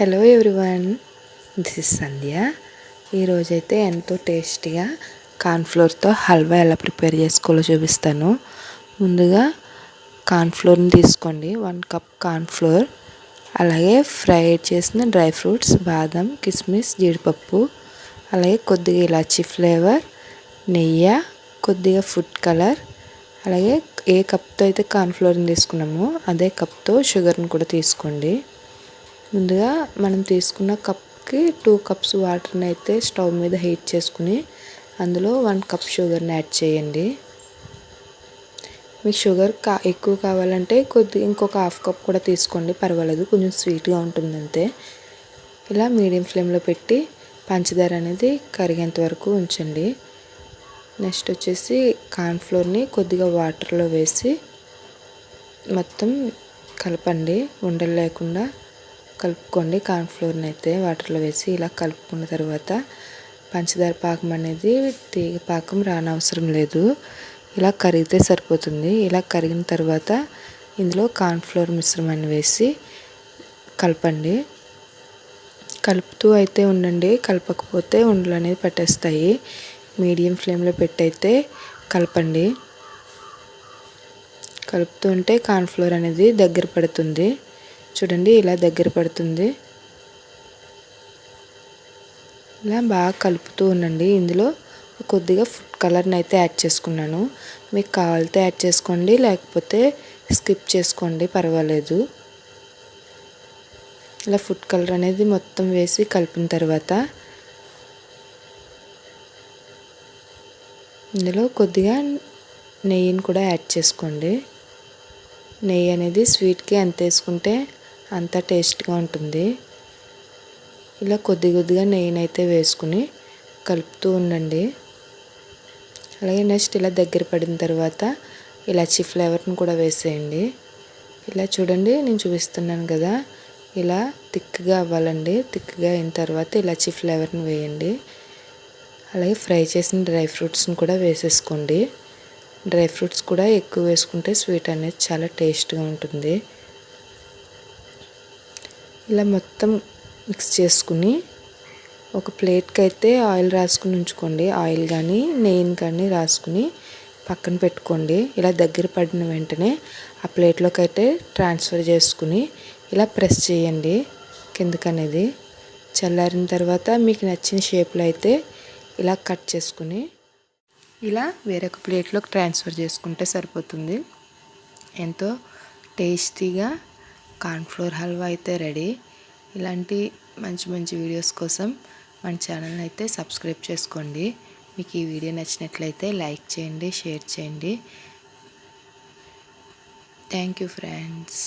Hello everyone this is Sandhya. ఈరోజైతే ఎంతో టేస్టీగా కార్న్ఫ్లోర్తో హల్వా ఎలా ప్రిపేర్ చేసుకోవాలో చూపిస్తాను. ముందుగా కార్న్ఫ్లోర్ని తీసుకోండి. వన్ కప్ కార్న్ఫ్లోర్ అలాగే ఫ్రై చేసిన డ్రై ఫ్రూట్స్ బాదం కిస్మిస్ జీడిపప్పు అలాగే కొద్దిగా ఇలాచీ ఫ్లేవర్ నెయ్యి కొద్దిగా ఫుడ్ కలర్ అలాగే ఏ కప్తో అయితే కార్న్ఫ్లోర్ని తీసుకున్నామో అదే కప్తో షుగర్ని కూడా తీసుకోండి. ముందుగా మనం తీసుకున్న కప్కి టూ కప్స్ వాటర్ని అయితే స్టవ్ మీద హీట్ చేసుకుని అందులో వన్ కప్ షుగర్ని యాడ్ చేయండి. మీకు షుగర్ కా ఎక్కువ కావాలంటే కొద్ది ఇంకొక హాఫ్ కప్ కూడా తీసుకోండి పర్వాలేదు కొంచెం స్వీట్గా ఉంటుంది అంతే. ఇలా మీడియం ఫ్లేమ్లో పెట్టి పంచదార అనేది కరిగేంత వరకు ఉంచండి. నెక్స్ట్ వచ్చేసి కార్న్ఫ్లోర్ని కొద్దిగా వాటర్లో వేసి మొత్తం కలపండి ఉండలు లేకుండా కలుపుకోండి. కార్న్ఫ్లోర్ని అయితే వాటర్లో వేసి ఇలా కలుపుకున్న తర్వాత పంచదార పాకం అనేది తీగ పాకం రానవసరం లేదు. ఇలా కరిగితే సరిపోతుంది. ఇలా కరిగిన తర్వాత ఇందులో కార్న్ఫ్లోర్ మిశ్రమాన్ని వేసి కలపండి. కలుపుతూ అయితే ఉండండి. కలపకపోతే ఉండలు అనేది పట్టేస్తాయి. మీడియం ఫ్లేమ్లో పెట్టయితే కలపండి. కలుపుతూ ఉంటే కార్న్ఫ్లోర్ అనేది దగ్గర పడుతుంది. చూడండి ఇలా దగ్గర పడుతుంది. ఇలా బాగా కలుపుతూ ఉండండి. ఇందులో కొద్దిగా ఫుడ్ కలర్ని అయితే యాడ్ చేసుకున్నాను. మీకు కావాలితే యాడ్ చేసుకోండి లేకపోతే స్కిప్ చేసుకోండి పర్వాలేదు. ఇలా ఫుడ్ కలర్ అనేది మొత్తం వేసి కలిపిన తర్వాత ఇందులో కొద్దిగా నెయ్యిని కూడా యాడ్ చేసుకోండి. నెయ్యి అనేది స్వీట్కి ఎంత వేసుకుంటే అంత టేస్ట్గా ఉంటుంది. ఇలా కొద్ది కొద్దిగా నెయ్యినైతే వేసుకుని కలుపుతూ ఉండండి. అలాగే నెక్స్ట్ ఇలా దగ్గర పడిన తర్వాత ఇలాచీ ఫ్లేవర్ని కూడా వేసేయండి. ఇలా చూడండి నేను చూపిస్తున్నాను కదా. ఇలా థిక్గా అవ్వాలండి. థిక్గా అయిన తర్వాత ఇలాచీ ఫ్లేవర్ని వేయండి. అలాగే ఫ్రై చేసిన డ్రై ఫ్రూట్స్ని కూడా వేసేసుకోండి. డ్రై ఫ్రూట్స్ కూడా ఎక్కువ వేసుకుంటే స్వీట్ అనేది చాలా టేస్ట్గా ఉంటుంది. ఇలా మొత్తం మిక్స్ చేసుకుని ఒక ప్లేట్కి అయితే ఆయిల్ రాసుకుని ఉంచుకోండి. ఆయిల్ కానీ నెయ్యిని కానీ రాసుకుని పక్కన పెట్టుకోండి. ఇలా దగ్గర పడిన వెంటనే ఆ ప్లేట్లోకి అయితే ట్రాన్స్ఫర్ చేసుకుని ఇలా ప్రెస్ చేయండి కిందకనేది. చల్లారిన తర్వాత మీకు నచ్చిన షేప్లో అయితే ఇలా కట్ చేసుకుని ఇలా వేరొక ప్లేట్లోకి ట్రాన్స్ఫర్ చేసుకుంటే సరిపోతుంది. ఎంతో టేస్టీగా కార్న్ఫ్లోర్ హల్వా అయితే రెడీ. ఇలాంటి మంచి మంచి వీడియోస్ కోసం మన ఛానల్ని అయితే సబ్స్క్రైబ్ చేసుకోండి. మీకు ఈ వీడియో నచ్చినట్లయితే లైక్ చేయండి షేర్ చేయండి. Thank you friends.